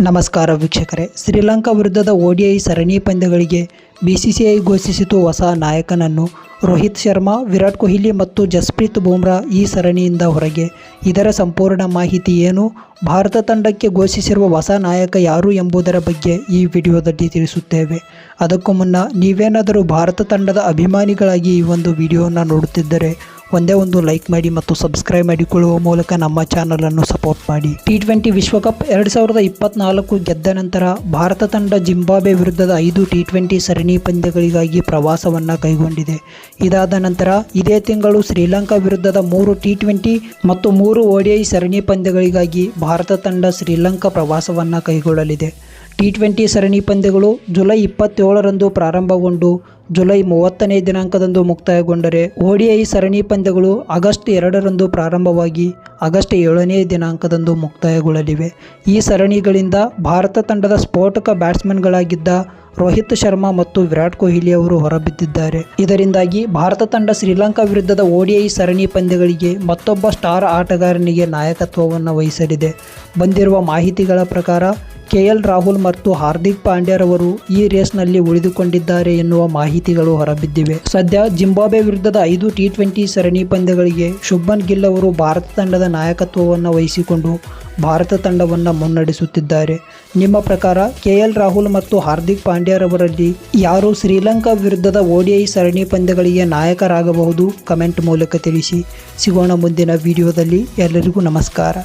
ನಮಸ್ಕಾರ ವೀಕ್ಷಕರೇ. ಶ್ರೀಲಂಕಾ ವಿರುದ್ಧದ ಓಡಿಐ ಸರಣಿ ಪಂದ್ಯಗಳಿಗೆ ಬಿಸಿಸಿಐ ಘೋಷಿಸಿತು ಹೊಸ ನಾಯಕನನ್ನು. ರೋಹಿತ್ ಶರ್ಮಾ, ವಿರಾಟ್ ಕೊಹ್ಲಿ ಮತ್ತು ಜಸ್ಪ್ರೀತ್ ಬೂಮ್ರಾ ಈ ಸರಣಿಯಿಂದ ಹೊರಗೆ. ಇದರ ಸಂಪೂರ್ಣ ಮಾಹಿತಿ ಏನು? ಭಾರತ ತಂಡಕ್ಕೆ ಘೋಷಿಸಿರುವ ಹೊಸ ನಾಯಕ ಯಾರು ಎಂಬುದರ ಬಗ್ಗೆ ಈ ವಿಡಿಯೋದಲ್ಲಿ ತಿಳಿಸುತ್ತೇವೆ. ಅದಕ್ಕೂ ಮುನ್ನ ನೀವೇನಾದರೂ ಭಾರತ ತಂಡದ ಅಭಿಮಾನಿಗಳಾಗಿ ಈ ಒಂದು ವಿಡಿಯೋನ ನೋಡುತ್ತಿದ್ದರೆ ಒಂದೇ ಒಂದು ಲೈಕ್ ಮಾಡಿ ಮತ್ತು ಸಬ್ಸ್ಕ್ರೈಬ್ ಮಾಡಿಕೊಳ್ಳುವ ಮೂಲಕ ನಮ್ಮ ಚಾನಲನ್ನು ಸಪೋರ್ಟ್ ಮಾಡಿ. ಟಿ ಟ್ವೆಂಟಿ ವಿಶ್ವಕಪ್ ಎರಡು ಸಾವಿರದ ಇಪ್ಪತ್ನಾಲ್ಕು ಗೆದ್ದ ನಂತರ ಭಾರತ ತಂಡ ಜಿಂಬಾಬ್ವೆ ವಿರುದ್ಧದ ಐದು ಟಿ ಟ್ವೆಂಟಿ ಸರಣಿ ಪಂದ್ಯಗಳಿಗಾಗಿ ಪ್ರವಾಸವನ್ನು ಕೈಗೊಂಡಿದೆ. ಇದಾದ ನಂತರ ಇದೇ ತಿಂಗಳು ಶ್ರೀಲಂಕಾ ವಿರುದ್ಧದ ಮೂರು ಟಿ ಟ್ವೆಂಟಿ ಮತ್ತು ಮೂರು ಓಡಿಐ ಸರಣಿ ಪಂದ್ಯಗಳಿಗಾಗಿ ಭಾರತ ತಂಡ ಶ್ರೀಲಂಕಾ ಪ್ರವಾಸವನ್ನು ಕೈಗೊಳ್ಳಲಿದೆ. ಟಿ ಟ್ವೆಂಟಿ ಸರಣಿ ಪಂದ್ಯಗಳು ಜುಲೈ ಇಪ್ಪತ್ತೇಳರಂದು ಪ್ರಾರಂಭಗೊಂಡು ಜುಲೈ ಮೂವತ್ತನೇ ದಿನಾಂಕದಂದು ಮುಕ್ತಾಯಗೊಂಡರೆ ಓಡಿಐ ಸರಣಿ ಪಂದ್ಯಗಳು ಆಗಸ್ಟ್ ಎರಡರಂದು ಪ್ರಾರಂಭವಾಗಿ ಆಗಸ್ಟ್ ಏಳನೇ ದಿನಾಂಕದಂದು ಮುಕ್ತಾಯಗೊಳ್ಳಲಿವೆ. ಈ ಸರಣಿಗಳಿಂದ ಭಾರತ ತಂಡದ ಸ್ಫೋಟಕ ಬ್ಯಾಟ್ಸ್ಮನ್ಗಳಾಗಿದ್ದ ರೋಹಿತ್ ಶರ್ಮಾ ಮತ್ತು ವಿರಾಟ್ ಕೊಹ್ಲಿ ಅವರು ಹೊರಬಿದ್ದಿದ್ದಾರೆ. ಇದರಿಂದಾಗಿ ಭಾರತ ತಂಡ ಶ್ರೀಲಂಕಾ ವಿರುದ್ಧದ ಓಡಿಐ ಸರಣಿ ಪಂದ್ಯಗಳಿಗೆ ಮತ್ತೊಬ್ಬ ಸ್ಟಾರ್ ಆಟಗಾರನಿಗೆ ನಾಯಕತ್ವವನ್ನು ವಹಿಸಲಿದೆ. ಬಂದಿರುವ ಮಾಹಿತಿಗಳ ಪ್ರಕಾರ ಕೆಎಲ್ ರಾಹುಲ್ ಮತ್ತು ಹಾರ್ದಿಕ್ ಪಾಂಡ್ಯರವರು ಈ ರೇಸ್ನಲ್ಲಿ ಉಳಿದುಕೊಂಡಿದ್ದಾರೆ ಎನ್ನುವ ಮಾಹಿತಿಗಳು ಹೊರಬಿದ್ದಿವೆ. ಸದ್ಯ ಜಿಂಬಾಬ್ವೆ ವಿರುದ್ಧದ ಐದು ಟಿ ಟ್ವೆಂಟಿ ಸರಣಿ ಪಂದ್ಯಗಳಿಗೆ ಶುಭನ್ ಗಿಲ್ ಅವರು ಭಾರತ ತಂಡದ ನಾಯಕತ್ವವನ್ನು ವಹಿಸಿಕೊಂಡು ಭಾರತ ತಂಡವನ್ನು ಮುನ್ನಡೆಸುತ್ತಿದ್ದಾರೆ. ನಿಮ್ಮ ಪ್ರಕಾರ ಕೆಎಲ್ ರಾಹುಲ್ ಮತ್ತು ಹಾರ್ದಿಕ್ ಪಾಂಡ್ಯರವರಲ್ಲಿ ಯಾರು ಶ್ರೀಲಂಕಾ ವಿರುದ್ಧದ ಓಡಿಐ ಸರಣಿ ಪಂದ್ಯಗಳಿಗೆ ನಾಯಕರಾಗಬಹುದು? ಕಮೆಂಟ್ ಮೂಲಕ ತಿಳಿಸಿ. ಸಿಗೋಣ ಮುಂದಿನ ವಿಡಿಯೋದಲ್ಲಿ. ಎಲ್ಲರಿಗೂ ನಮಸ್ಕಾರ.